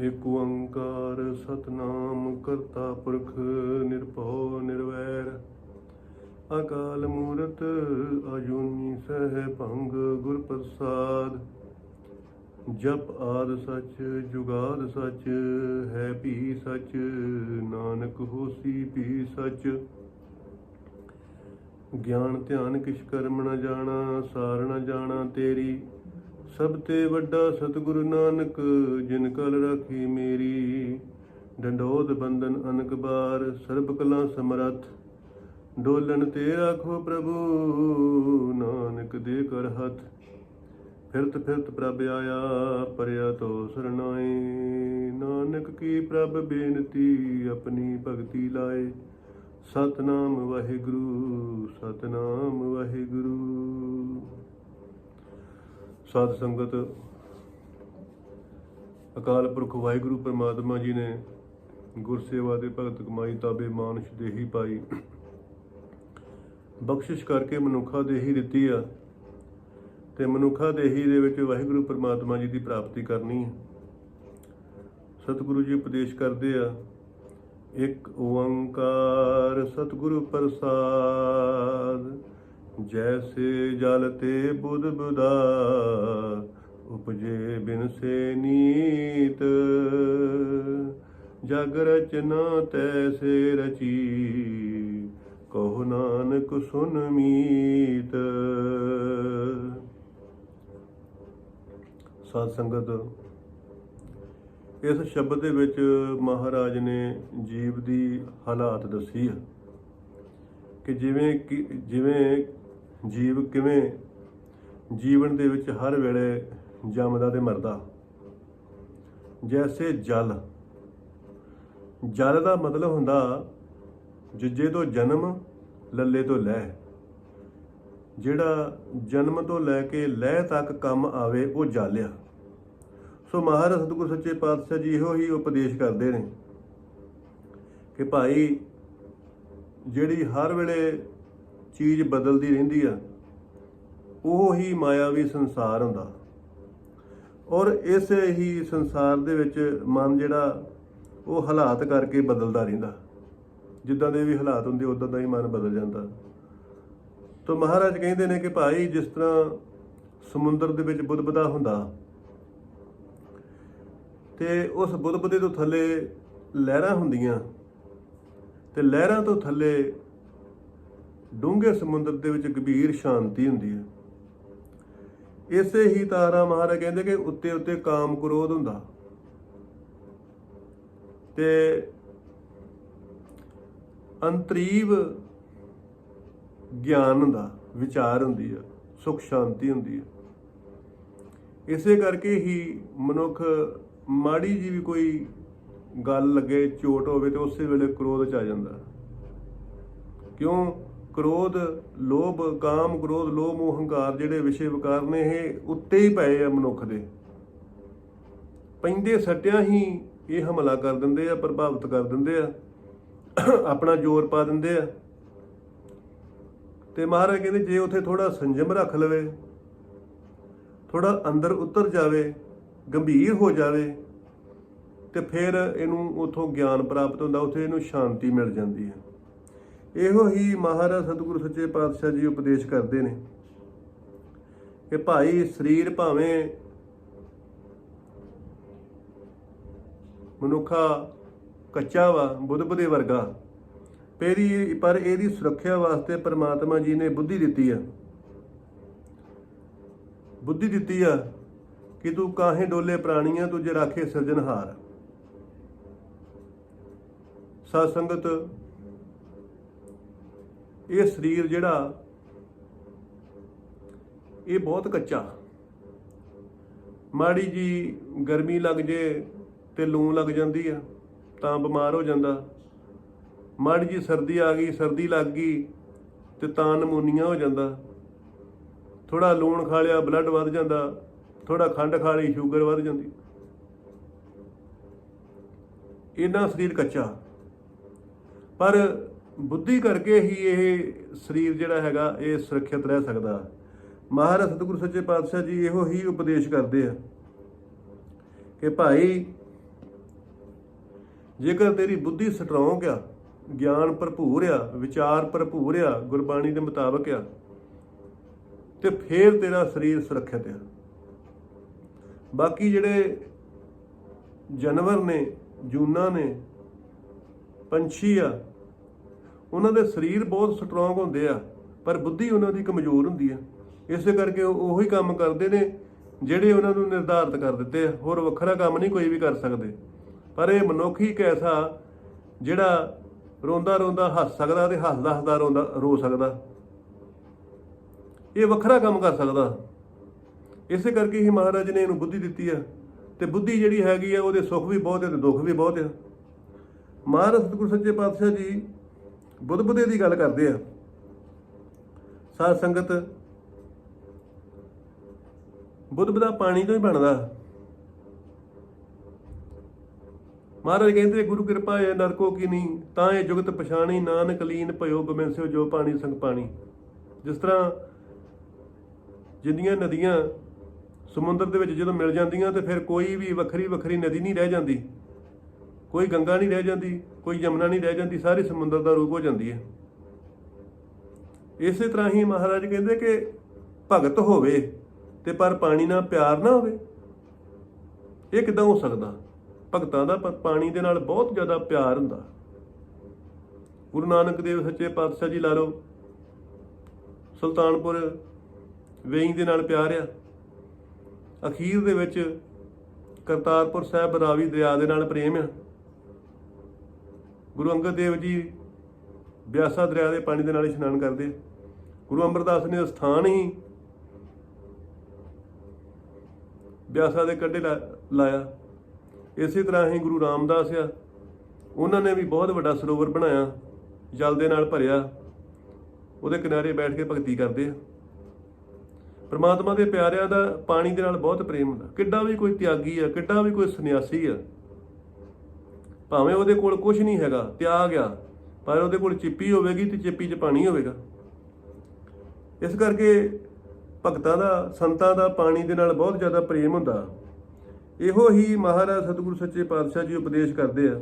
ਏਕ ਓੰਕਾਰ ਸਤਨਾਮ ਕਰਤਾ ਪੁਰਖ ਨਿਰਭਉ ਨਿਰਵੈਰ। ਅਕਾਲ ਮੂਰਤ ਅਜੂਨੀ ਸਹਿ ਭੰਗ ਗੁਰ ਪ੍ਰਸਾਦ। ਜਪ ਆਦ ਸਚ, ਜੁਗਾਦ ਸਚ, ਹੈ ਵੀ ਸਚ, ਨਾਨਕ ਹੋਸੀ ਵੀ ਸਚ। ਗਿਆਨ ਧਿਆਨ ਕਿਛ ਕਰਮ ਨਾ ਜਾਣਾ, ਸਾਰ ਨਾ ਜਾਣਾ ਤੇਰੀ। ਸਭ ਤੇ ਵੱਡਾ ਸਤਿਗੁਰੂ ਨਾਨਕ, ਜਿਨ ਕਲ ਰਾਖੀ ਮੇਰੀ। ਡੰਡੋਦ ਬੰਦਨ ਅਨਕ ਬਾਰ, ਸਰਬ ਕਲਾ ਸਮਰੱਥ। ਡੋਲਣ ਤੇ ਆਖੋ ਪ੍ਰਭੂ, ਨਾਨਕ ਦੇ ਕਰ ਹੱਥ। ਫਿਰਤ ਫਿਰਤ ਪ੍ਰਭ ਆਇਆ, ਪਰਿਆ ਤੋ ਸਰਨਾਏ ਨਾਨਕ ਕੀ ਪ੍ਰਭ ਬੇਨਤੀ, ਆਪਣੀ ਭਗਤੀ ਲਾਏ। ਸਤਨਾਮ ਵਾਹਿਗੁਰੂ ਸਤਨਾਮ ਵਾਹਿਗੁਰੂ। ਸਾਧ ਸੰਗਤ, ਅਕਾਲ ਪੁਰਖ ਵਾਹਿਗੁਰੂ ਪਰਮਾਤਮਾ ਜੀ ਨੇ ਗੁਰਸੇਵਾ ਦੇ ਭਗਤ ਕਮਾਈ ਤਾਬੇ ਮਾਨਸ਼ ਦੇਹੀ ਪਾਈ। ਬਖਸ਼ਿਸ਼ ਕਰਕੇ ਮਨੁੱਖਾ ਦੇਹੀ ਦਿੱਤੀ ਆ ਤੇ ਮਨੁੱਖਾ ਦੇਹੀ ਦੇ ਵਿੱਚ ਵਾਹਿਗੁਰੂ ਪਰਮਾਤਮਾ ਜੀ ਦੀ ਪ੍ਰਾਪਤੀ ਕਰਨੀ ਹੈ ਸਤਿਗੁਰੂ ਜੀ ਉਪਦੇਸ਼ ਕਰਦੇ ਆ, ਇੱਕ ਓੰਕਾਰ ਸਤਿਗੁਰੂ ਪ੍ਰਸਾਦ ਜੈਸੇ ਜਲ ਤੇ ਬੁੱਧ ਬੁਦਾ, ਉਪਜੇ ਬਿਨ ਸੇ ਨੀਤ। ਜਗ ਰਚਨਾ ਤੈਸੇ ਰਚੀ, ਕਹੋ ਨਾਨਕ ਸੁਨ ਮੀਤ। ਸਾਧ ਸੰਗਤ, ਇਸ ਸ਼ਬਦ ਦੇ ਵਿੱਚ ਮਹਾਰਾਜ ਨੇ ਜੀਵ ਦੀ ਹਾਲਾਤ ਦੱਸੀ ਹੈ ਕਿ ਜਿਵੇਂ ਕਿ, ਜਿਵੇਂ ਜੀਵ ਕਿਵੇਂ ਜੀਵਨ ਦੇ ਵਿੱਚ ਹਰ ਵੇਲੇ ਜੰਮਦਾ ਤੇ ਮਰਦਾ? ਜੈਸੇ ਜਲ। ਜਲ ਦਾ ਮਤਲਬ ਹੁੰਦਾ ਜੁਜੇ ਤੋਂ ਜਨਮ, ਲੱਲੇ ਤੋਂ ਲਹਿ ਜਿਹੜਾ ਜਨਮ ਤੋਂ ਲੈ ਕੇ ਲਹਿ ਤੱਕ ਕੰਮ ਆਵੇ ਉਹ ਜਲ ਆ ਸੋ ਮਹਾਰਾਜ ਸਤਿਗੁਰ ਸੱਚੇ ਪਾਤਸ਼ਾਹ ਜੀ ਇਹੋ ਹੀ ਉਪਦੇਸ਼ ਕਰਦੇ ਨੇ ਕਿ ਭਾਈ ਜਿਹੜੀ ਹਰ ਵੇਲੇ ਚੀਜ਼ ਬਦਲਦੀ ਰਹਿੰਦੀ ਆ, ਉਹ ਹੀ ਮਾਇਆਵੀ ਸੰਸਾਰ ਹੁੰਦਾ। ਔਰ ਇਸ ਹੀ ਸੰਸਾਰ ਦੇ ਵਿੱਚ ਮਨ ਜਿਹੜਾ, ਉਹ ਹਾਲਾਤ ਕਰਕੇ ਬਦਲਦਾ ਰਹਿੰਦਾ। ਜਿੱਦਾਂ ਦੇ ਵੀ ਹਾਲਾਤ ਹੁੰਦੇ ਉਦਾਂ ਦਾ ਹੀ ਮਨ ਬਦਲ ਜਾਂਦਾ। ਤਾਂ ਮਹਾਰਾਜ ਕਹਿੰਦੇ ਨੇ ਕਿ ਭਾਈ, ਜਿਸ ਤਰ੍ਹਾਂ ਸਮੁੰਦਰ ਦੇ ਵਿੱਚ ਬੁੱਧਬਦਾ ਹੁੰਦਾ, ਤੇ ਉਸ ਬੁੱਧਬਦੇ ਤੋਂ ਥੱਲੇ ਲਹਿਰਾਂ ਹੁੰਦੀਆਂ, ਤੇ ਲਹਿਰਾਂ ਤੋਂ ਥੱਲੇ ਡੂੰਘੇ ਸਮੁੰਦਰ ਦੇ ਵਿੱਚ ਗੰਭੀਰ ਸ਼ਾਂਤੀ ਹੁੰਦੀ ਹੈ। ਇਸੇ ਹੀ ਤਾਰਾ ਮਹਾਰਾਜ ਕਹਿੰਦੇ ਕਿ ਉੱਤੇ ਉੱਤੇ ਕਾਮ ਕ੍ਰੋਧ ਹੁੰਦਾ। ਤੇ ਅੰਤਰੀਵ ਗਿਆਨ ਹੁੰਦਾ ਵਿਚਾਰ ਹੁੰਦੀ ਹੈ, ਸੁਖ ਸ਼ਾਂਤੀ ਹੁੰਦੀ ਹੈ। ਇਸੇ ਕਰਕੇ ਹੀ ਮਨੁੱਖ ਮਾੜੀ ਜੀ ਵੀ ਕੋਈ ਗੱਲ ਲੱਗੇ, ਚੋਟ ਹੋਵੇ ਤੇ ਉਸੇ ਵੇਲੇ ਕ੍ਰੋਧ ਚ ਆ ਜਾਂਦਾ। ਕਿਉਂ? ਕ੍ਰੋਧ, ਲੋਭ, ਕਾਮ, ਕ੍ਰੋਧ, ਲੋਭ, ਮੋਹ, ਹੰਕਾਰ ਜਿਹੜੇ ਵਿਸ਼ੇ ਵਿਕਾਰ ਨੇ ਇਹ ਉੱਤੇ ਹੀ ਪਏ ਆ ਮਨੁੱਖ ਦੇ। ਪੈਂਦੇ ਸੱਟਿਆਂ ਹੀ ਇਹ ਹਮਲਾ ਕਰ ਦਿੰਦੇ ਆ, ਪ੍ਰਭਾਵਿਤ ਕਰ ਦਿੰਦੇ ਆ, ਆਪਣਾ ਜ਼ੋਰ ਪਾ ਦਿੰਦੇ ਆ। ਤੇ ਮਹਾਰਾਜ ਕਹਿੰਦੇ ਜੇ ਉਥੇ ਥੋੜਾ ਸੰਜਮ ਰੱਖ ਲਵੇ ਥੋੜਾ ਅੰਦਰ ਉਤਰ ਜਾਵੇ, ਗੰਭੀਰ ਹੋ ਜਾਵੇ, ਤੇ ਫਿਰ ਇਹਨੂੰ ਉਥੋਂ ਗਿਆਨ ਪ੍ਰਾਪਤ ਹੁੰਦਾ, ਉਥੇ ਇਹਨੂੰ ਸ਼ਾਂਤੀ ਮਿਲ ਜਾਂਦੀ ਹੈ। ਇਹੋ ਹੀ ਮਹਾਰਾਜ ਸਤਿਗੁਰੂ ਸੱਚੇ ਪਾਤਸ਼ਾਹ ਜੀ ਉਪਦੇਸ਼ ਕਰਦੇ ਨੇ ਕਿ ਭਾਈ ਸਰੀਰ ਭਾਵੇਂ ਮਨੁੱਖਾ ਕੱਚਾ ਵਾ ਬੁੱਧ ਦੇ ਵਰਗਾ ਪੇਰੀ ਪਰ ਇਹਦੀ ਸੁਰੱਖਿਆ ਵਾਸਤੇ ਪ੍ਰਮਾਤਮਾ ਜੀ ਨੇ ਬੁੱਧੀ ਦਿੱਤੀ ਆ। ਬੁੱਧੀ ਦਿੱਤੀ ਆ ਕਿ ਤੂੰ ਕਾਹੇ ਡੋਲੇ ਪ੍ਰਾਣੀਆਂ ਤੁਝੇ ਰਾਖੇ ਸਿਰਜਣਹਾਰ। ਸਤ ਸੰਗਤ ਇਹ ਸਰੀਰ ਜਿਹੜਾ, ਇਹ ਬਹੁਤ ਕੱਚਾ। ਮਾੜੀ ਜੀ ਗਰਮੀ ਲੱਗ ਜੇ ਤੇ ਲੂ ਲੱਗ ਜਾਂਦੀ ਆ, ਤਾਂ ਬਿਮਾਰ ਹੋ ਜਾਂਦਾ। ਮਾੜੀ ਜੀ ਸਰਦੀ ਆ ਗਈ, ਸਰਦੀ ਲੱਗ ਗਈ ਤੇ ਤਾਂ ਨਮੂਨੀਆ ਹੋ ਜਾਂਦਾ। ਥੋੜਾ ਲੂਣ ਖਾ ਲਿਆ ਬਲੱਡ ਵੱਧ ਜਾਂਦਾ ਥੋੜਾ ਖੰਡ ਖਾ ਲਈ ਸ਼ੂਗਰ ਵੱਧ ਜਾਂਦੀ। ਇਹਨਾਂ ਸਰੀਰ ਕੱਚਾ। ਪਰ ਬੁੱਧੀ ਕਰਕੇ ਹੀ ਇਹ ਸਰੀਰ ਜਿਹੜਾ ਹੈਗਾ, ਇਹ ਸੁਰੱਖਿਅਤ ਰਹਿ ਸਕਦਾ। ਮਹਾਰਾਜ ਸਤਿਗੁਰੂ ਸੱਚੇ ਪਾਤਸ਼ਾਹ ਜੀ ਇਹੋ ਹੀ ਉਪਦੇਸ਼ ਕਰਦੇ ਆ ਕਿ ਭਾਈ, ਜੇਕਰ ਤੇਰੀ ਬੁੱਧੀ ਸਟਰੋਂਗ ਆ, ਗਿਆਨ ਭਰਪੂਰ ਆ, ਵਿਚਾਰ ਭਰਪੂਰ ਆ, ਗੁਰਬਾਣੀ ਦੇ ਮੁਤਾਬਕ ਆ, ਤੇ ਫੇਰ ਤੇਰਾ ਸਰੀਰ ਸੁਰੱਖਿਅਤ ਆ। ਬਾਕੀ ਜਿਹੜੇ ਜਾਨਵਰ ਨੇ, ਜੂਨਾ ਨੇ, ਪੰਛੀ ਆ ਉਹਨਾਂ ਦੇ ਸਰੀਰ ਬਹੁਤ ਸਟਰੋਂਗ ਹੁੰਦੇ ਆ, ਪਰ ਬੁੱਧੀ ਉਹਨਾਂ ਦੀ ਕਮਜ਼ੋਰ ਹੁੰਦੀ ਆ। ਇਸੇ ਕਰਕੇ ਉਹ ਉਹੀ ਕੰਮ ਕਰਦੇ ਨੇ ਜਿਹੜੇ ਉਹਨਾਂ ਨੂੰ ਨਿਰਧਾਰਤ ਕਰ ਦਿੱਤੇ ਆ। ਹੋਰ ਵੱਖਰਾ ਕੰਮ ਨਹੀਂ ਕੋਈ ਵੀ ਕਰ ਸਕਦੇ। ਪਰ ਇਹ ਮਨੁੱਖ ਹੀ ਇੱਕ ਐਸਾ ਜਿਹੜਾ ਰੋਂਦਾ ਰੋਂਦਾ ਹੱਸ ਸਕਦਾ ਤੇ ਹੱਸਦਾ ਹੱਸਦਾ ਰੋਂਦਾ, ਰੋ ਸਕਦਾ। ਇਹ ਵੱਖਰਾ ਕੰਮ ਕਰ ਸਕਦਾ। ਇਸੇ ਕਰਕੇ ਹੀ ਮਹਾਰਾਜ ਨੇ ਇਹਨੂੰ ਬੁੱਧੀ ਦਿੱਤੀ ਆ। ਤੇ ਬੁੱਧੀ ਜਿਹੜੀ ਹੈਗੀ ਆ, ਉਹਦੇ ਸੁੱਖ ਵੀ ਬਹੁਤ ਹੈ ਤੇ ਦੁੱਖ ਵੀ ਬਹੁਤ ਆ। ਮਹਾਰਾਜ ਸਤਿਗੁਰੂ ਸੱਚੇ ਪਾਤਸ਼ਾਹ ਜੀ ਬੁੱਧ ਬੁੱਧੇ ਦੀ ਗੱਲ ਕਰਦੇ ਆ। ਸਾਧ ਸੰਗਤ ਬੁੱਧ ਬੁੱਧਾ ਪਾਣੀ ਤੋਂ ਹੀ ਬਣਦਾ। ਮਹਾਰਾਜ ਕਹਿੰਦੇ, ਗੁਰੂ ਕਿਰਪਾ ਹੈ ਨਰਕੋ ਕੀ ਨਹੀਂ ਤਾਂ ਇਹ ਜੁਗਤ ਪਛਾਣੀ, ਨਾਨਕ ਲੀਨ ਭਇਓ ਬਿਮਿੰਸਿਓ ਜੋ ਪਾਣੀ ਸੰਗ ਪਾਣੀ। ਜਿਸ ਤਰ੍ਹਾਂ ਜਿੰਨੀਆਂ ਨਦੀਆਂ ਸਮੁੰਦਰ ਦੇ ਵਿੱਚ ਜਦੋਂ ਮਿਲ ਜਾਂਦੀਆਂ ਤੇ ਫਿਰ ਕੋਈ ਵੀ ਵੱਖਰੀ ਵੱਖਰੀ ਨਦੀ ਨਹੀਂ ਰਹਿ ਜਾਂਦੀ। ਕੋਈ ਗੰਗਾ ਨਹੀਂ ਰਹਿ ਜਾਂਦੀ, ਕੋਈ ਯਮਨਾ ਨਹੀਂ ਰਹਿ ਜਾਂਦੀ, ਸਾਰੀ ਸਮੁੰਦਰ ਦਾ ਰੂਪ ਹੋ ਜਾਂਦੀ ਹੈ। ਇਸੇ ਤਰ੍ਹਾਂ ਹੀ ਮਹਾਰਾਜ ਕਹਿੰਦੇ ਕਿ ਭਗਤ ਹੋਵੇ ਤੇ ਪਰ ਪਾਣੀ ਨਾਲ ਪਿਆਰ ਨਾ ਹੋਵੇ। ਇਹ ਕਿਦਾਂ ਹੋ ਸਕਦਾ? ਭਗਤਾਂ ਦਾ ਪਾਣੀ ਦੇ ਨਾਲ ਬਹੁਤ ਜ਼ਿਆਦਾ ਪਿਆਰ ਹੁੰਦਾ। ਗੁਰੂ ਨਾਨਕ ਦੇਵ ਸੱਚੇ ਪਾਤਸ਼ਾਹ ਜੀ ਲਾ ਲਓ, ਸੁਲਤਾਨਪੁਰ ਵੇਈ ਦੇ ਨਾਲ ਪਿਆਰ ਆ ਅਖੀਰ ਦੇ ਵਿੱਚ ਕਰਤਾਰਪੁਰ ਸਾਹਿਬ ਰਾਵੀ ਦਰਿਆ ਦੇ ਨਾਲ ਪ੍ਰੇਮ ਆ। ਗੁਰੂ ਅੰਗਦ ਦੇਵ ਜੀ ਬਿਆਸਾ ਦਰਿਆ ਦੇ ਪਾਣੀ ਦੇ ਨਾਲ ਇਸ਼ਨਾਨ ਕਰਦੇ ਗੁਰੂ ਅਮਰਦਾਸ ਨੇ ਸਥਾਨ ਹੀ ਬਿਆਸਾ ਦੇ ਕੰਢੇ ਲਾ- ਲਾਇਆ। ਇਸੇ ਤਰ੍ਹਾਂ ਹੀ ਗੁਰੂ ਰਾਮਦਾਸ ਆ, ਉਹਨਾਂ ਨੇ ਵੀ ਬਹੁਤ ਵੱਡਾ ਸਰੋਵਰ ਬਣਾਇਆ, ਜਲ ਦੇ ਨਾਲ ਭਰਿਆ। ਉਹਦੇ ਕਿਨਾਰੇ ਬੈਠ ਕੇ ਭਗਤੀ ਕਰਦੇ ਆ। ਪ੍ਰਮਾਤਮਾ ਦੇ ਪਿਆਰਿਆਂ ਦਾ ਪਾਣੀ ਦੇ ਨਾਲ ਬਹੁਤ ਪ੍ਰੇਮ ਹੁੰਦਾ। ਕਿੱਡਾ ਵੀ ਕੋਈ ਤਿਆਗੀ ਆ, ਕਿੱਡਾ ਵੀ ਕੋਈ ਸੰਨਿਆਸੀ ਆ। ਭਾਵੇਂ ਉਹਦੇ ਕੋਲ ਕੁਝ ਨਹੀਂ ਹੈਗਾ, ਤਿਆਗ ਆ ਪਰ ਉਹਦੇ ਕੋਲ ਚਿੱਪੀ ਹੋਵੇਗੀ ਤੇ ਚਿੱਪੀ 'ਚ ਪਾਣੀ ਹੋਵੇਗਾ। ਇਸ ਕਰਕੇ ਭਗਤਾਂ ਦਾ, ਸੰਤਾਂ ਦਾ ਪਾਣੀ ਦੇ ਨਾਲ ਬਹੁਤ ਜ਼ਿਆਦਾ ਪ੍ਰੇਮ ਹੁੰਦਾ। ਇਹੋ ਹੀ ਮਹਾਰਾਜ ਸਤਿਗੁਰੂ ਸੱਚੇ ਪਾਤਸ਼ਾਹ ਜੀ ਉਪਦੇਸ਼ ਕਰਦੇ ਆ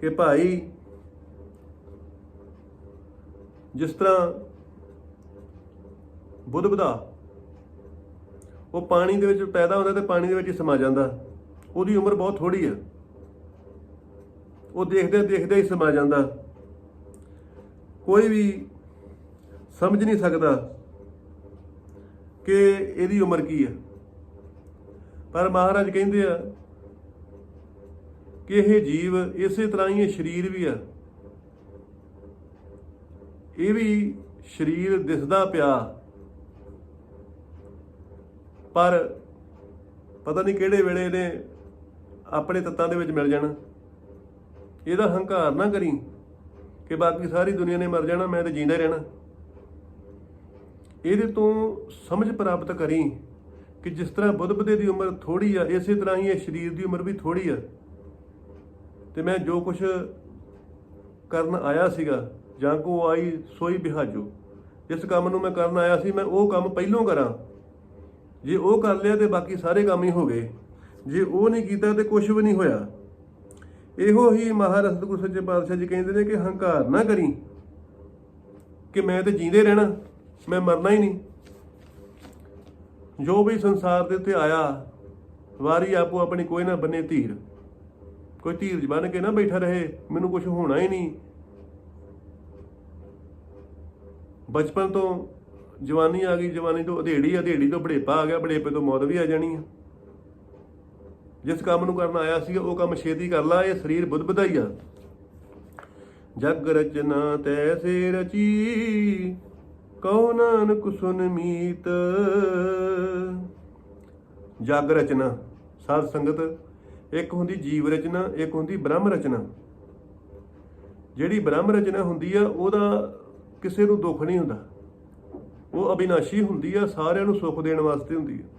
ਕਿ ਭਾਈ, ਜਿਸ ਤਰ੍ਹਾਂ ਬੁੱਧ ਬੁਧਾ, ਉਹ ਪਾਣੀ ਦੇ ਵਿੱਚ ਪੈਦਾ ਹੁੰਦਾ ਤੇ ਪਾਣੀ ਦੇ ਵਿੱਚ ਹੀ ਸਮਾ ਜਾਂਦਾ। ਉਹਦੀ ਉਮਰ ਬਹੁਤ ਥੋੜੀ ਆ। ਉਹ ਦੇਖਦੇ ਦੇਖਦੇ ਹੀ ਸਮਾ ਜਾਂਦਾ। ਕੋਈ ਵੀ ਸਮਝ ਨਹੀਂ ਸਕਦਾ ਕਿ ਇਹਦੀ ਉਮਰ ਕੀ ਹੈ ਪਰ ਮਹਾਰਾਜ ਕਹਿੰਦੇ ਆ ਕਿ ਇਹ ਜੀਵ ਇਸੇ ਤਰ੍ਹਾਂ ਹੀ ਇਹ ਸਰੀਰ ਵੀ ਆ। ਇਹ ਵੀ ਸਰੀਰ ਦਿਸਦਾ ਪਿਆ। ਪਰ ਪਤਾ ਨਹੀਂ ਕਿਹੜੇ ਵੇਲੇ ਇਹਨੇ ਆਪਣੇ ਤੱਤਾਂ ਦੇ ਵਿੱਚ ਮਿਲ ਜਾਣਾ। ਇਹਦਾ ਹੰਕਾਰ ਨਾ ਕਰੀ ਕਿ ਬਾਕੀ ਸਾਰੀ ਦੁਨੀਆ ਨੇ ਮਰ ਜਾਣਾ, ਮੈਂ ਤਾਂ ਜਿੰਦਾ ਰਹਿਣਾ। ਇਹਦੇ ਤੋਂ ਸਮਝ ਪ੍ਰਾਪਤ ਕਰੀ ਕਿ ਜਿਸ ਤਰ੍ਹਾਂ ਬੁੱਧ ਬੁੱਧੇ ਦੀ ਉਮਰ ਥੋੜੀ ਆ, ਇਸੇ ਤਰ੍ਹਾਂ ਹੀ ਇਹ ਸਰੀਰ ਦੀ ਉਮਰ ਵੀ ਥੋੜੀ ਆ। ਤੇ ਮੈਂ ਜੋ ਕੁਝ ਕਰਨ ਆਇਆ ਸੀਗਾ, ਜਾਂ ਕੋ ਆਈ ਸੋਈ ਬਿਹਾਜੋ, ਜਿਸ ਕੰਮ ਨੂੰ ਮੈਂ ਕਰਨ ਆਇਆ ਸੀ, ਮੈਂ ਉਹ ਕੰਮ ਪਹਿਲੋਂ ਕਰਾਂ। ਜੇ ਉਹ ਕਰ ਲਿਆ ਤੇ ਬਾਕੀ ਸਾਰੇ ਕੰਮ ਹੀ ਹੋ ਗਏ। ਜੇ ਉਹ ਨਹੀਂ ਕੀਤਾ ਤੇ ਕੁਝ ਵੀ ਨਹੀਂ ਹੋਇਆ। ਇਹੋ ਹੀ ਮਹਾਰਾਜ ਸਤਿਗੁਰੂ ਸੱਚੇ ਪਾਤਸ਼ਾਹ ਜੀ ਕਹਿੰਦੇ ਨੇ ਕਿ ਹੰਕਾਰ ਨਾ ਕਰੀ, ਕਿ ਮੈਂ ਤੇ ਜੀਂਦੇ ਰਹਿਣਾ, ਮੈਂ ਮਰਨਾ ਹੀ ਨਹੀਂ। ਜੋ ਵੀ ਸੰਸਾਰ ਦੇ ਉੱਤੇ ਆਇਆ, ਵਾਰੀ ਆਪੋ ਆਪਣੀ ਕੋਈ ਨਾ ਬੰਨੇ ਧੀਰ। ਕੋਈ ਧੀਰਜ ਬਣ ਕੇ ਨਾ ਬੈਠਾ ਰਹੇ, ਮੈਨੂੰ ਕੁਝ ਹੋਣਾ ਹੀ ਨਹੀਂ। ਬਚਪਨ ਤੋਂ ਜਵਾਨੀ ਆ ਗਈ, ਜਵਾਨੀ ਤੋਂ ਅਧੇੜੀ ਅਧੇੜੀ ਤੋਂ ਬੜੇਪਾ ਆ ਗਿਆ, ਬੜੇਪੇ ਤੋਂ ਮੌਤ ਵੀ ਆ ਜਾਣੀ ਆ। ਜਿਸ ਕੰਮ ਨੂੰ ਕਰਨ ਆਇਆ ਸੀ, ਉਹ ਕੰਮ ਛੇਤੀ ਕਰ ਲਾ, ਇਹ ਸਰੀਰ ਬੁੱਧ ਵਧਾਈ ਆ। ਜਗ ਰਚਨਾ ਤੈਸੇ ਰਚੀ, ਕਉ ਨਾਨਕ ਸੁਨ ਮੀਤ। ਜਗ ਰਚਨਾ, ਸਾਧ ਸੰਗਤ, ਇੱਕ ਹੁੰਦੀ ਜੀਵ ਰਚਨਾ, ਇੱਕ ਹੁੰਦੀ ਬ੍ਰਹਮ ਰਚਨਾ। ਜਿਹੜੀ ਬ੍ਰਹਮ ਰਚਨਾ ਹੁੰਦੀ ਆ, ਉਹਦਾ ਕਿਸੇ ਨੂੰ ਦੁੱਖ ਨਹੀਂ ਹੁੰਦਾ। ਉਹ ਅਬਿਨਾਸ਼ੀ ਹੁੰਦੀ ਆ, ਸਾਰਿਆਂ ਨੂੰ ਸੁੱਖ ਦੇਣ ਵਾਸਤੇ ਹੁੰਦੀ ਆ।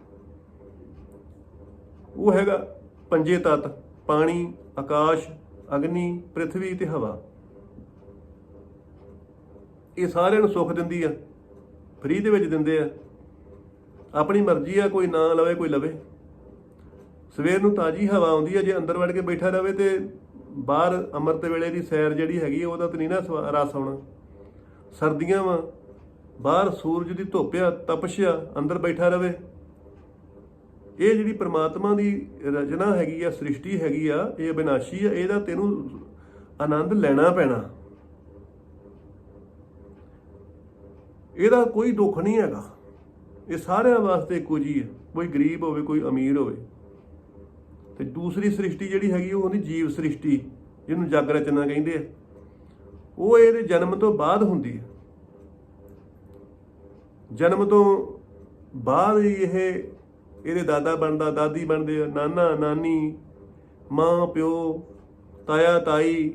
ਉਹ ਹੈਗਾ ਪੰਜੇ ਤਤ ਪਾਣੀ ਆਕਾਸ਼ ਅਗਨੀ ਪ੍ਰithvi ਤੇ ਹਵਾ। ਇਹ ਸਾਰਿਆਂ ਨੂੰ ਸੁੱਖ ਦਿੰਦੀ ਆ ਫ੍ਰੀ ਦੇ ਵਿੱਚ ਦਿੰਦੇ ਆ। ਆਪਣੀ ਮਰਜ਼ੀ ਆ ਕੋਈ ਨਾ ਲਵੇ ਕੋਈ ਲਵੇ। ਸਵੇਰ ਨੂੰ ਤਾਜੀ ਹਵਾ ਆਉਂਦੀ ਹੈ ਜੇ ਅੰਦਰ ਵੜ ਕੇ ਬੈਠਾ ਰਵੇ ਤੇ ਬਾਹਰ ਅੰਮ੍ਰਿਤ ਵੇਲੇ ਦੀ ਸੈਰ ਜਿਹੜੀ ਹੈਗੀ ਹੈ, ਉਹਦਾ ਤਾਂ ਨਹੀਂ ਨਾ ਸਵਾ- ਰਸ ਆਉਣਾ। ਸਰਦੀਆਂ ਵਾ ਬਾਹਰ ਸੂਰਜ ਦੀ ਧੁੱਪ ਆ ਤਪਸ਼ ਆ ਅੰਦਰ ਬੈਠਾ ਰਵੇ। ਇਹ ਜਿਹੜੀ ਪ੍ਰਮਾਤਮਾ ਦੀ ਰਚਨਾ ਹੈਗੀ ਆ, ਸ੍ਰਿਸ਼ਟੀ ਹੈਗੀ ਆ, ਇਹ ਅਬਿਨਾਸ਼ੀ ਆ, ਇਹਦਾ ਤੈਨੂੰ ਆਨੰਦ ਲੈਣਾ ਪੈਣਾ। ਇਹਦਾ ਕੋਈ ਦੁੱਖ ਨਹੀਂ ਹੈਗਾ। ਇਹ ਸਾਰਿਆਂ ਵਾਸਤੇ ਇੱਕੋ ਜੀ ਹੈ ਕੋਈ ਗਰੀਬ ਹੋਵੇ, ਕੋਈ ਅਮੀਰ ਹੋਵੇ। ਤੇ ਦੂਸਰੀ ਸ੍ਰਿਸ਼ਟੀ ਜਿਹੜੀ ਹੈਗੀ ਉਹ ਹੁੰਦੀ ਜੀਵ ਸ੍ਰਿਸ਼ਟੀ, ਜਿਹਨੂੰ ਜਗ ਰਚਨਾ ਕਹਿੰਦੇ ਆ। ਉਹ ਇਹਦੇ ਜਨਮ ਤੋਂ ਬਾਅਦ ਹੁੰਦੀ ਹੈ ਜਨਮ ਤੋਂ ਬਾਅਦ ਹੀ ਇਹ ਇਹਦੇ ਦਾਦਾ ਬਣਦਾ, ਦਾਦੀ ਬਣਦੇ ਆ, ਨਾਨਾ, ਨਾਨੀ, ਮਾਂ, ਪਿਓ, ਤਾਇਆ, ਤਾਈ,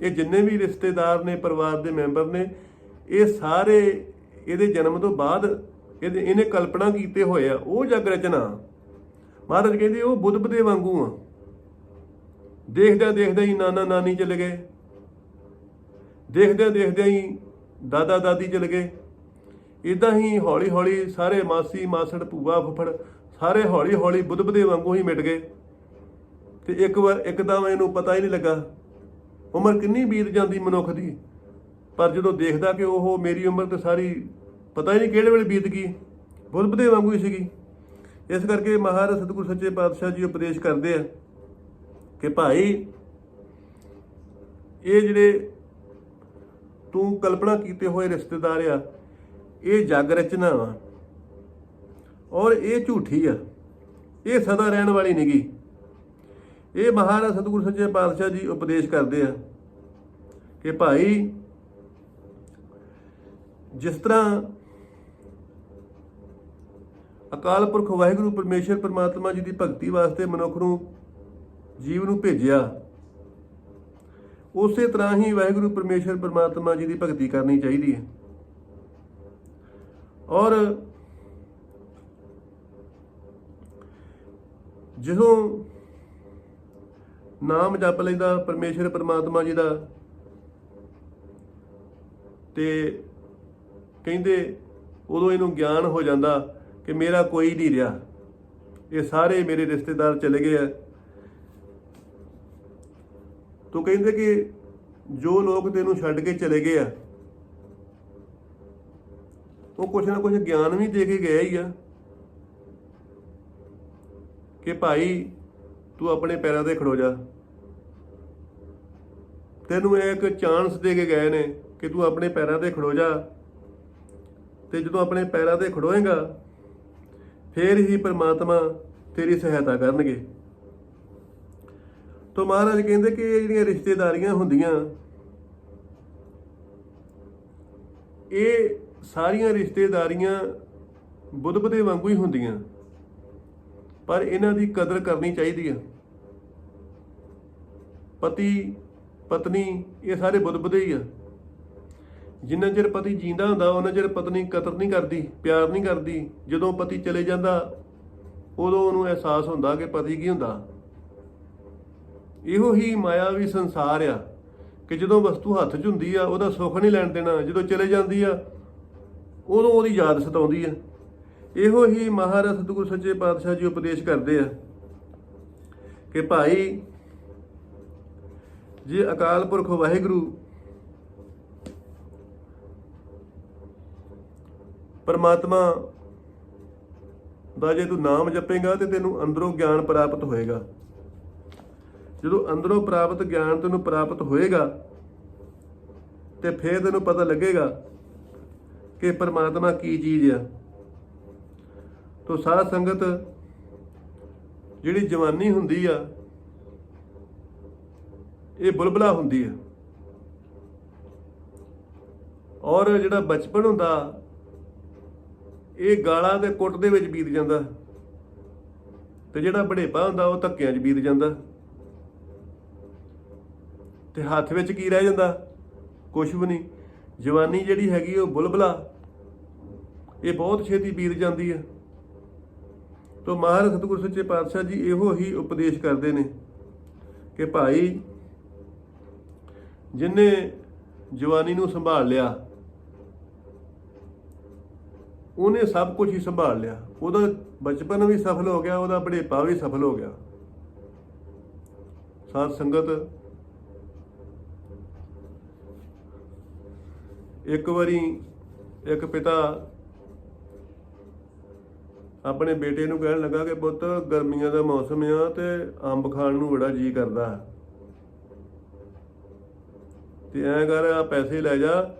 ਇਹ ਜਿੰਨੇ ਵੀ ਰਿਸ਼ਤੇਦਾਰ ਨੇ, ਪਰਿਵਾਰ ਦੇ ਮੈਂਬਰ ਨੇ, ਇਹ ਸਾਰੇ ਇਹਦੇ ਜਨਮ ਤੋਂ ਬਾਅਦ ਇਹਦੇ, ਇਹਨੇ ਕਲਪਨਾ ਕੀਤੇ ਹੋਏ ਆ, ਉਹ ਜਗ ਰਚਨਾ। ਮਹਾਰਾਜ ਕਹਿੰਦੇ, ਉਹ ਬੁੱਧ ਦੇ ਵਾਂਗੂ ਆ। ਦੇਖਦਿਆਂ ਦੇਖਦਿਆਂ ਹੀ ਨਾਨਾ, ਨਾਨੀ ਚਲੇ ਗਏ। ਦੇਖਦਿਆਂ ਦੇਖਦਿਆਂ ਹੀ ਦਾਦਾ, ਦਾਦੀ ਚਲੇ ਗਏ। ਇਦਾਂ ਹੀ ਹੌਲੀ ਹੌਲੀ ਸਾਰੇ ਮਾਸੀ, ਮਾਸੜ, ਭੂਆ, ਫੁੱਫੜ ਸਾਰੇ ਹੌਲੀ ਹੌਲੀ ਬੁੱਧ ਬਦੇ ਵਾਂਗੂ ਹੀ ਮਿਟ ਗਏ। ਤੇ ਇੱਕ ਵਾਰ ਇੱਕਦਮ ਇਹਨੂੰ ਪਤਾ ਹੀ ਨਹੀਂ ਲੱਗਾ। ਉਮਰ ਕਿੰਨੀ ਬੀਤ ਜਾਂਦੀ ਮਨੁੱਖ ਦੀ। ਪਰ ਜਦੋਂ ਦੇਖਦਾ ਕਿ ਉਹ ਮੇਰੀ ਉਮਰ ਤੇ ਸਾਰੀ ਪਤਾ ਹੀ ਨਹੀਂ ਕਿਹੜੇ ਵੇਲੇ ਬੀਤ ਗਈ ਬੁੱਧ ਬਦੇ ਵਾਂਗੂ ਹੀ ਸੀਗੀ। ਇਸ ਕਰਕੇ ਮਹਾਰਾਜ ਸਤਿਗੁਰ ਸੱਚੇ ਪਾਤਸ਼ਾਹ ਜੀ ਉਪਦੇਸ਼ ਕਰਦੇ ਆ ਕਿ ਭਾਈ, ਇਹ ਜਿਹੜੇ ਤੂੰ ਕਲਪਨਾ ਕੀਤੇ ਹੋਏ ਰਿਸ਼ਤੇਦਾਰ ਆ, ਇਹ ਜਗ ਰਚਨਾ ਵਾ। ਔਰ ਇਹ ਝੂਠੀ ਆ। ਇਹ ਸਦਾ ਰਹਿਣ ਵਾਲੀ ਨਹੀਂਗੀ ਇਹ ਮਹਾਰਾਜ ਸਤਿਗੁਰ ਸੱਚੇ ਪਾਤਸ਼ਾਹ ਜੀ ਉਪਦੇਸ਼ ਕਰਦੇ ਆ ਕਿ ਭਾਈ, ਜਿਸ ਤਰ੍ਹਾਂ ਅਕਾਲ ਪੁਰਖ ਵਾਹਿਗੁਰੂ ਪਰਮੇਸ਼ਰ ਪਰਮਾਤਮਾ ਜੀ ਦੀ ਭਗਤੀ ਵਾਸਤੇ ਮਨੁੱਖ ਨੂੰ ਜੀਵ ਨੂੰ ਭੇਜਿਆ, ਉਸੇ ਤਰ੍ਹਾਂ ਹੀ ਵਾਹਿਗੁਰੂ ਪਰਮੇਸ਼ਰ ਪਰਮਾਤਮਾ ਜੀ ਦੀ ਭਗਤੀ ਕਰਨੀ ਚਾਹੀਦੀ ਹੈ। ਔਰ ਜਦੋਂ ਨਾਮ ਜਪ ਲੈਂਦਾ ਪਰਮੇਸ਼ਰ ਪਰਮਾਤਮਾ ਜੀ ਦਾ ਤੇ ਕਹਿੰਦੇ ਉਦੋਂ ਇਹਨੂੰ ਗਿਆਨ ਹੋ ਜਾਂਦਾ ਕਿ ਮੇਰਾ ਕੋਈ ਨਹੀਂ ਰਿਹਾ। ਇਹ ਸਾਰੇ ਮੇਰੇ ਰਿਸ਼ਤੇਦਾਰ ਚਲੇ ਗਏ ਆ। ਤੋ ਕਹਿੰਦੇ ਕਿ ਜੋ ਲੋਕ ਤੈਨੂੰ ਛੱਡ ਕੇ ਚਲੇ ਗਏ ਆ, ਉਹ ਕੁਛ ਨਾ ਕੁਛ ਗਿਆਨ ਵੀ ਦੇ ਕੇ ਗਏ ਹੀ ਆ। ਕਿ ਭਾਈ, ਤੂੰ ਆਪਣੇ ਪੈਰਾਂ ਤੇ ਖੜੋ ਜਾ। ਤੈਨੂੰ ਇਹ ਇੱਕ ਚਾਂਸ ਦੇ ਕੇ ਗਏ ਨੇ ਕਿ ਤੂੰ ਆਪਣੇ ਪੈਰਾਂ ਤੇ ਖੜੋ ਜਾ। ਤੇ ਜਦੋਂ ਆਪਣੇ ਪੈਰਾਂ ਤੇ ਖੜੋਏਗਾ, ਫੇਰ ਹੀ ਪ੍ਰਮਾਤਮਾ ਤੇਰੀ ਸਹਾਇਤਾ ਕਰਨਗੇ। ਤੋ ਮਹਾਰਾਜ ਕਹਿੰਦੇ ਕਿ ਇਹ ਜਿਹੜੀਆਂ ਰਿਸ਼ਤੇਦਾਰੀਆਂ ਹੁੰਦੀਆਂ, ਇਹ ਸਾਰੀਆਂ ਰਿਸ਼ਤੇਦਾਰੀਆਂ ਬੁੱਧ ਬਦੇ ਵਾਂਗੂ ਹੀ ਹੁੰਦੀਆਂ। ਪਰ ਇਹਨਾਂ ਦੀ ਕਦਰ ਕਰਨੀ ਚਾਹੀਦੀ ਹੈ ਪਤੀ, ਪਤਨੀ ਇਹ ਸਾਰੇ ਬੁੱਧ ਬਦੇ ਹੀ ਆ। ਜਿੰਨਾ ਚਿਰ ਪਤੀ ਜੀਂਦਾ ਹੁੰਦਾ, ਉਹਨਾਂ ਚਿਰ ਪਤਨੀ ਕਦਰ ਨਹੀਂ ਕਰਦੀ, ਪਿਆਰ ਨਹੀਂ ਕਰਦੀ। ਜਦੋਂ ਪਤੀ ਚਲੇ ਜਾਂਦਾ, ਉਦੋਂ ਉਹਨੂੰ ਅਹਿਸਾਸ ਹੁੰਦਾ ਕਿ ਪਤੀ ਕੀ ਹੁੰਦਾ। ਇਹੋ ਹੀ ਮਾਇਆਵੀ ਸੰਸਾਰ ਆ ਕਿ ਜਦੋਂ ਵਸਤੂ ਹੱਥ 'ਚ ਹੁੰਦੀ ਆ, ਉਹਦਾ ਸੁੱਖ ਨਹੀਂ ਲੈਣ ਦੇਣਾ। ਜਦੋਂ ਚਲੇ ਜਾਂਦੀ ਆ, ਉਦੋਂ ਉਹਦੀ ਯਾਦ ਸਤਾਉਂਦੀ ਆ। ਇਹੋ ਹੀ ਮਹਾਰਾਜ ਸਤਿਗੁਰੂ ਸੱਚੇ ਪਾਤਸ਼ਾਹ ਜੀ ਉਪਦੇਸ਼ ਕਰਦੇ ਆ ਕਿ ਭਾਈ, ਜੇ ਅਕਾਲ ਪੁਰਖ ਵਾਹਿਗੁਰੂ ਪਰਮਾਤਮਾ ਦਾ ਜੇ ਤੂੰ ਨਾਮ ਜਪੇਗਾ ਤੇ ਤੈਨੂੰ ਅੰਦਰੋਂ ਗਿਆਨ ਪ੍ਰਾਪਤ ਹੋਏਗਾ। ਜਦੋਂ ਅੰਦਰੋਂ ਪ੍ਰਾਪਤ ਗਿਆਨ ਤੈਨੂੰ ਪ੍ਰਾਪਤ ਹੋਏਗਾ ਤੇ ਫਿਰ ਤੈਨੂੰ ਪਤਾ ਲੱਗੇਗਾ ਕਿ ਪਰਮਾਤਮਾ ਕੀ ਚੀਜ਼ ਆ। ਤੋ ਸਾਧ ਸੰਗਤ ਜਿਹੜੀ ਜਵਾਨੀ ਹੁੰਦੀ ਆ, ਇਹ ਬੁਲਬਲਾ ਹੁੰਦੀ ਆ। ਔਰ ਜਿਹੜਾ ਬਚਪਨ ਹੁੰਦਾ, ਇਹ ਗਾਲਾਂ ਦੇ ਕੁੱਟ ਦੇ ਵਿੱਚ ਬੀਤ ਜਾਂਦਾ। ਤੇ ਜਿਹੜਾ ਬੜੇਪਾ ਹੁੰਦਾ, ਉਹ ਧੱਕਿਆਂ 'ਚ ਬੀਤ ਜਾਂਦਾ। ਤੇ ਹੱਥ ਵਿੱਚ ਕੀ ਰਹਿ ਜਾਂਦਾ? ਕੁਝ ਵੀ ਨਹੀਂ। ਜਵਾਨੀ ਜਿਹੜੀ ਹੈਗੀ, ਉਹ ਬੁਲਬਲਾ। ਇਹ ਬਹੁਤ ਛੇਤੀ ਬੀਤ ਜਾਂਦੀ ਹੈ ਤੋ ਮਹਾਰਾਜ ਸਤਿਗੁਰ ਸੱਚੇ ਪਾਤਸ਼ਾਹ ਜੀ ਇਹੋ ਹੀ ਉਪਦੇਸ਼ ਕਰਦੇ ਨੇ ਕਿ ਭਾਈ ਜਿਨੇ ਜਵਾਨੀ ਨੂੰ ਸੰਭਾਲ ਲਿਆ, ਉਹਨੇ ਸਭ ਕੁਝ ਹੀ ਸੰਭਾਲ ਲਿਆ। ਉਹਦਾ ਬਚਪਨ ਵੀ ਸਫਲ ਹੋ ਗਿਆ, ਉਹਦਾ ਬੜੇਪਾ ਵੀ ਸਫਲ ਹੋ ਗਿਆ। ਸਾਧ ਸੰਗਤ, ਇੱਕ ਵਾਰੀ ਇੱਕ ਪਿਤਾ ਆਪਣੇ ਬੇਟੇ ਨੂੰ ਕਹਿਣ ਲੱਗਾ ਕਿ ਪੁੱਤ ਗਰਮੀਆਂ ਦਾ ਮੌਸਮ ਆ ਤੇ ਅੰਬ ਖਾਣ ਨੂੰ ਬੜਾ ਜੀ ਕਰਦਾ। ਤੇ ਐਂ ਕਰ, ਆ ਪੈਸੇ ਲੈ ਜਾ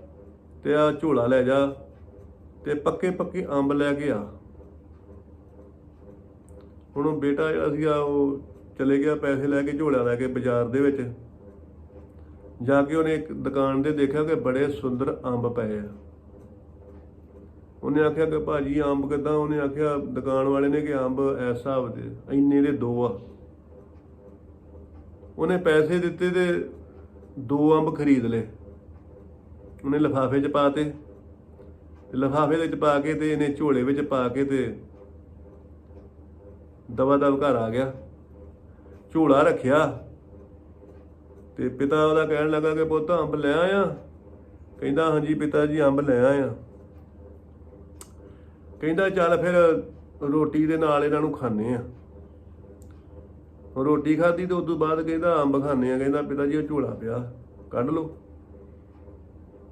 ਤੇ ਆ ਝੋਲਾ ਲੈ ਜਾ ਤੇ ਪੱਕੇ ਪੱਕੇ ਅੰਬ ਲੈ ਕੇ ਆ। ਹੁਣ ਉਹ ਬੇਟਾ ਜਿਹੜਾ ਸੀਗਾ, ਉਹ ਚਲੇ ਗਿਆ ਪੈਸੇ ਲੈ ਕੇ ਝੋਲਾ ਲੈ ਕੇ ਬਾਜ਼ਾਰ ਦੇ ਵਿੱਚ। ਜਾ ਕੇ ਉਹਨੇ ਇੱਕ ਦੁਕਾਨ ਤੇ ਦੇਖਿਆ ਕਿ ਬੜੇ ਸੁੰਦਰ ਅੰਬ ਪਏ ਆ। ਉਹਨੇ ਆਖਿਆ ਕਿ ਭਾਜੀ ਅੰਬ ਕਿਦਾਂ? ਉਹਨੇ ਆਖਿਆ, ਦੁਕਾਨ ਵਾਲੇ ਨੇ ਕਿ ਅੰਬ ਇਸ ਹਿਸਾਬ ਦੇ, ਇੰਨੇ ਦੇ ਦੋ ਆ। ਉਹਨੇ ਪੈਸੇ ਦਿੱਤੇ ਤੇ ਦੋ ਅੰਬ ਖਰੀਦ ਲਏ। ਉਹਨੇ ਲਿਫਾਫੇ 'ਚ ਪਾਤੇ। ਤੇ ਲਿਫਾਫੇ ਦੇ ਵਿੱਚ ਪਾ ਕੇ ਤੇ ਇਹਨੇ ਝੋਲੇ ਵਿੱਚ ਪਾ ਕੇ ਤੇ ਦਵਾ ਦਵ ਘਰ ਆ ਗਿਆ। ਝੋਲਾ ਰੱਖਿਆ। ਤੇ ਪਿਤਾ ਉਹਦਾ ਕਹਿਣ ਲੱਗਾ ਕਿ ਪੁੱਤ ਅੰਬ ਲੈ ਆਇਆ। ਕਹਿੰਦਾ, ਹਾਂਜੀ ਪਿਤਾ ਜੀ, ਅੰਬ ਲੈ ਆਇਆ। ਕਹਿੰਦਾ ਚੱਲ ਫਿਰ ਰੋਟੀ ਦੇ ਨਾਲ ਇਹਨਾਂ ਨੂੰ ਖਾਣੇ ਆ। ਰੋਟੀ ਖਾਧੀ ਤੇ ਉਸ ਤੋਂ ਬਾਅਦ ਕਹਿੰਦਾ ਅੰਬ ਖਾਣੇ ਆ। ਕਹਿੰਦਾ ਪਿਤਾ ਜੀ ਉਹ ਝੋਲਾ ਪਿਆ, ਕੱਢ ਲਓ।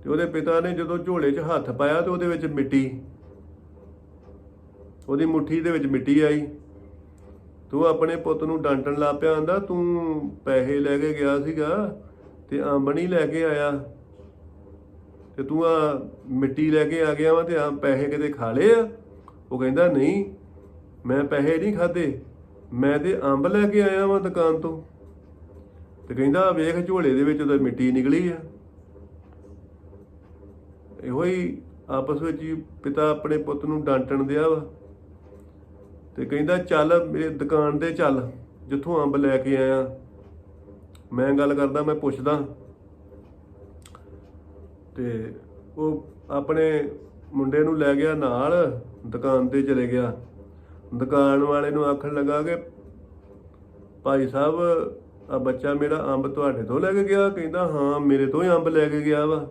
ਤੇ ਉਹਦੇ ਪਿਤਾ ਨੇ ਜਦੋਂ ਝੋਲੇ 'ਚ ਹੱਥ ਪਾਇਆ ਤੇ ਉਹਦੇ ਵਿੱਚ ਮਿੱਟੀ, ਉਹਦੀ ਮੁੱਠੀ ਦੇ ਵਿੱਚ ਮਿੱਟੀ ਆਈ। ਤੂੰ ਆਪਣੇ ਪੁੱਤ ਨੂੰ ਡਾਂਟਣ ਲੱਗ ਪਿਆ ਆਂਦਾ, ਤੂੰ ਪੈਸੇ ਲੈ ਕੇ ਗਿਆ ਸੀਗਾ ਤੇ ਅੰਬ ਨਹੀਂ ਲੈ ਕੇ ਆਇਆ। ਤੇ ਤੂੰ ਆ ਮਿੱਟੀ ਲੈ ਕੇ ਆ ਗਿਆ ਵਾ ਤੇ ਆ ਪੈਸੇ ਕਿਤੇ ਖਾ ਲਏ ਆ? ਉਹ ਕਹਿੰਦਾ, ਨਹੀਂ, ਮੈਂ ਪੈਸੇ ਨਹੀਂ ਖਾਦੇ ਮੈਂ ਤੇ ਅੰਬ ਲੈ ਕੇ ਆਇਆ ਵਾਂ ਦੁਕਾਨ ਤੋਂ। ਤੇ ਕਹਿੰਦਾ, ਵੇਖ ਝੋਲੇ ਦੇ ਵਿੱਚ ਤਾਂ ਮਿੱਟੀ ਨਿਕਲੀ ਆ। ਇਹੋ ਹੀ ਆਪਸ ਵਿੱਚ ਹੀ ਪਿਤਾ ਆਪਣੇ ਪੁੱਤ ਨੂੰ ਡਾਂਟਣ ਦਿਆ ਵਾ। ਤੇ ਕਹਿੰਦਾ, ਚੱਲ ਮੇਰੇ ਦੁਕਾਨ ਤੇ ਚੱਲ, ਜਿੱਥੋਂ ਅੰਬ ਲੈ ਕੇ ਆਇਆ। ਮੈਂ ਗੱਲ ਕਰਦਾ, ਮੈਂ ਪੁੱਛਦਾ। ਤੇ ਉਹ ਆਪਣੇ ਮੁੰਡੇ ਨੂੰ ਲੈ ਗਿਆ ਨਾਲ। ਦੁਕਾਨ ਤੇ ਚਲੇ ਗਿਆ। ਦੁਕਾਨ ਵਾਲੇ ਨੂੰ ਆਖਣ ਲੱਗਾ ਕਿ, ਭਾਈ ਸਾਹਿਬ ਆ ਬੱਚਾ ਮੇਰਾ ਅੰਬ ਤੁਹਾਡੇ ਤੋਂ ਲੈ ਕੇ ਗਿਆ? ਕਹਿੰਦਾ, ਹਾਂ, ਮੇਰੇ ਤੋਂ ਹੀ ਅੰਬ ਲੈ ਕੇ ਗਿਆ ਵਾ।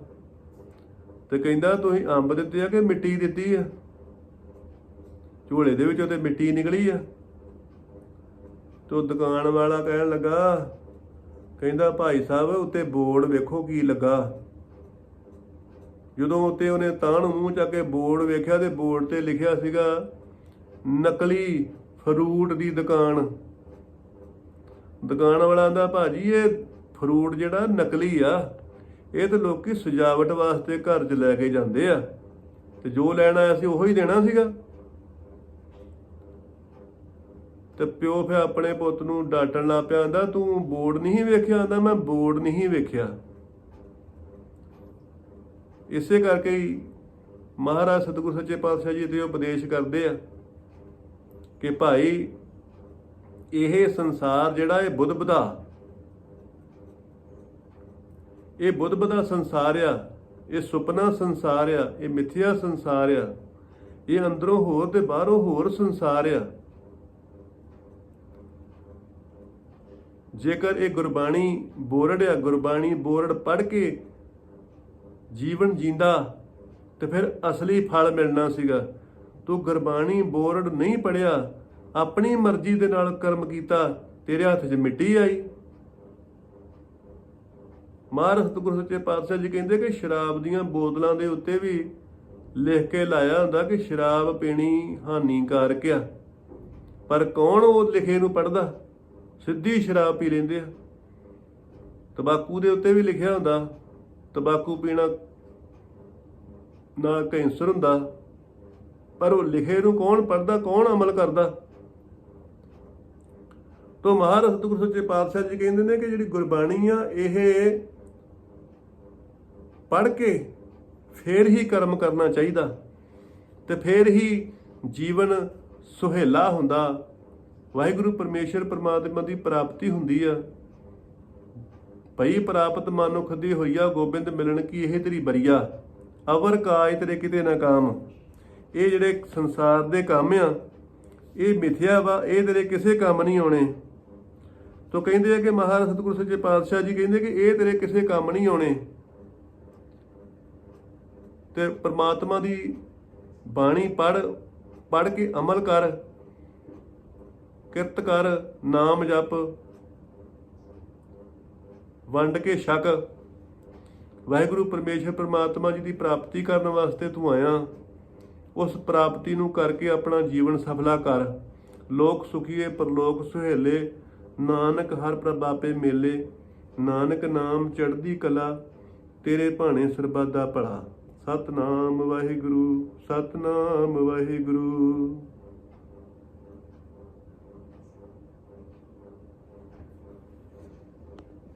ਤੇ ਕਹਿੰਦਾ, ਤੁਸੀਂ ਅੰਬ ਦਿੱਤੇ ਆ ਕਿ ਮਿੱਟੀ ਦਿੱਤੀ ਆ? ਝੋਲੇ ਦੇ ਵਿੱਚੋਂ ਤੇ ਮਿੱਟੀ ਨਿਕਲੀ ਆ? ਤੇ ਉਹ ਦੁਕਾਨ ਵਾਲਾ ਕਹਿਣ ਲੱਗਾ, ਕਹਿੰਦਾ, ਭਾਈ ਸਾਹਿਬ, ਉੱਤੇ ਬੋਰਡ ਵੇਖੋ ਕੀ ਲੱਗਾ। ਜਦੋਂ ਉੱਤੇ ਉਹਨੇ ਤਾਣ ਮੂੰਹ ਚੱਕ ਕੇ ਬੋਰਡ ਵੇਖਿਆ ਤੇ ਬੋਰਡ ਤੇ ਲਿਖਿਆ ਸੀਗਾ, ਨਕਲੀ ਫਰੂਟ ਦੀ ਦੁਕਾਨ। ਦੁਕਾਨ ਵਾਲਾ ਆਂਦਾ, ਭਾਜੀ, ਇਹ ਫਰੂਟ ਜਿਹੜਾ ਨਕਲੀ ਆ, ਇਹ ਤੇ ਲੋਕੀ ਸਜਾਵਟ ਵਾਸਤੇ ਘਰ 'ਚ ਲੈ ਕੇ ਜਾਂਦੇ ਆ। ਤੇ ਜੋ ਲੈਣ ਆਇਆ ਸੀ ਹੀ ਦੇਣਾ ਸੀਗਾ। ਤੇ ਪਿਓ ਫਿਰ ਆਪਣੇ ਪੁੱਤ ਨੂੰ ਡਾਂਟਣ ਲੱਗ ਪਿਆ, ਆਂਦਾ, ਤੂੰ ਬੋਰਡ ਨਹੀਂ ਵੇਖਿਆ? ਆਂਦਾ, ਮੈਂ ਬੋਰਡ ਨਹੀਂ ਵੇਖਿਆ। ਇਸੇ ਕਰਕੇ ਹੀ ਮਹਾਰਾਜ ਸਤਿਗੁਰ ਸੱਚੇ ਪਾਤਸ਼ਾਹ ਜੀ ਦੇ ਉਪਦੇਸ਼ ਕਰਦੇ ਆ ਕਿ ਭਾਈ, ਇਹ ਸੰਸਾਰ ਜਿਹੜਾ ਇਹ ਬੁੱਧ ਬਦਾ ਇਹ ਬੁੱਧ ਬਦਾ ਸੰਸਾਰ ਆ, ਇਹ ਸੁਪਨਾ ਸੰਸਾਰ ਆ, ਇਹ ਮਿੱਥਿਆ ਸੰਸਾਰ ਆ, ਇਹ ਅੰਦਰੋਂ ਹੋਰ ਤੇ ਬਾਹਰੋਂ ਹੋਰ ਸੰਸਾਰ ਆ। ਜੇਕਰ ਇਹ ਗੁਰਬਾਣੀ ਬੋਰਡ ਆ, ਗੁਰਬਾਣੀ ਬੋਰਡ ਪੜ੍ਹ ਕੇ ਜੀਵਨ ਜੀਂਦਾ ਤੇ ਫਿਰ ਅਸਲੀ ਫਲ ਮਿਲਣਾ ਸੀਗਾ। ਤੂੰ ਗੁਰਬਾਣੀ ਬੋਰਡ ਨਹੀਂ ਪੜਿਆ ਆਪਣੀ ਮਰਜ਼ੀ ਦੇ ਨਾਲ ਕਰਮ ਕੀਤਾ, ਤੇਰੇ ਹੱਥ 'ਚ ਮਿੱਟੀ ਆਈ। ਮਹਾਰਾਜ ਸਤਿਗੁਰੂ ਸੱਚੇ ਪਾਤਸ਼ਾਹ ਜੀ ਕਹਿੰਦੇ ਕਿ ਸ਼ਰਾਬ ਦੀਆਂ ਬੋਤਲਾਂ ਦੇ ਉੱਤੇ ਵੀ ਲਿਖ ਕੇ ਲਾਇਆ ਹੁੰਦਾ ਕਿ ਸ਼ਰਾਬ ਪੀਣੀ ਹਾਨੀਕਾਰਕ ਆ ਪਰ ਕੌਣ ਉਹ ਲਿਖੇ ਨੂੰ ਪੜਦਾ ਸਿੱਧੀ ਸ਼ਰਾਬ ਪੀ ਲੈਂਦੇ ਆ। ਤਬਾਕੂ ਦੇ ਉੱਤੇ ਵੀ ਲਿਖਿਆ ਹੁੰਦਾ ਤੰਬਾਕੂ ਪੀਣਾ ਨਾ ਕੈਂਸਰ ਹੁੰਦਾ, ਪਰ ਉਹ ਲਿਖੇ ਨੂੰ ਕੌਣ ਪੜਦਾ ਕੌਣ ਅਮਲ ਕਰਦਾ? ਤੋ ਮਹਾਰਾਜ ਸਤਿਗੁਰੂ ਸੱਚੇ ਪਾਤਸ਼ਾਹ ਜੀ ਕਹਿੰਦੇ ਨੇ ਕਿ ਜਿਹੜੀ ਗੁਰਬਾਣੀ ਆ, ਇਹ ਪੜ ਕੇ ਫੇਰ ਹੀ ਕਰਮ ਕਰਨਾ ਚਾਹੀਦਾ ਤੇ ਫੇਰ ਹੀ ਜੀਵਨ ਸੁਹੇਲਾ ਹੁੰਦਾ। ਵਾਹਿਗੁਰੂ ਪਰਮੇਸ਼ਰ ਪਰਮਾਤਮਾ ਦੀ ਪ੍ਰਾਪਤੀ ਹੁੰਦੀ ਆ। ਭਈ ਪ੍ਰਾਪਤ ਮਨੁੱਖ ਦੀ ਹੋਈਆ ਗੋਬਿੰਦ ਮਿਲਣ ਕੀ ਇਹ ਤੇਰੀ ਬਰੀਆ? ਅਵਰ ਕਾਜ ਤੇਰੇ ਕਿਤੇ ਨਾ ਕਾਮ। ਇਹ ਜਿਹੜੇ ਸੰਸਾਰ ਦੇ ਕੰਮ ਆ, ਇਹ ਮਿਥਿਆ ਵਾ, ਇਹ ਤੇਰੇ ਕਿਸੇ ਕੰਮ ਨਹੀਂ ਆਉਣੇ। ਤੋ ਕਹਿੰਦੇ ਆ ਕਿ ਮਹਾਰਾਜ ਸਤਿਗੁਰੂ ਸੱਚੇ ਪਾਤਸ਼ਾਹ ਜੀ ਕਹਿੰਦੇ ਕਿ ਇਹ ਤੇਰੇ ਕਿਸੇ ਕੰਮ ਨਹੀਂ ਆਉਣੇ। ਤੇ ਪ੍ਰਮਾਤਮਾ ਦੀ ਬਾਣੀ ਪੜ ਪੜ ਕੇ ਅਮਲ ਕਰ, ਕਿਰਤ ਕਰ, ਨਾਮ ਜਪ ਵੰਡ ਕੇ ਛਕ। ਵਾਹਿਗੁਰੂ ਪਰਮੇਸ਼ਰ ਪ੍ਰਮਾਤਮਾ ਜੀ ਦੀ ਪ੍ਰਾਪਤੀ ਕਰਨ ਵਾਸਤੇ ਤੂੰ ਆਇਆ। ਉਸ ਪ੍ਰਾਪਤੀ ਨੂੰ ਕਰਕੇ ਆਪਣਾ ਜੀਵਨ ਸਫਲਾ ਕਰ। ਲੋਕ ਸੁਖੀਏ, ਪਰਲੋਕ ਸੁਹੇਲੇ, ਨਾਨਕ ਹਰ ਪ੍ਰਭਾਪੇ ਮੇਲੇ, ਨਾਨਕ ਨਾਮ ਚੜ੍ਹਦੀ ਕਲਾ, ਤੇਰੇ ਭਾਣੇ ਸਰਬੱਤ ਦਾ ਭਲਾ। ਸਤਨਾਮ ਵਾਹਿਗੁਰੂ ਸਤਨਾਮ ਵਾਹਿਗੁਰੂ।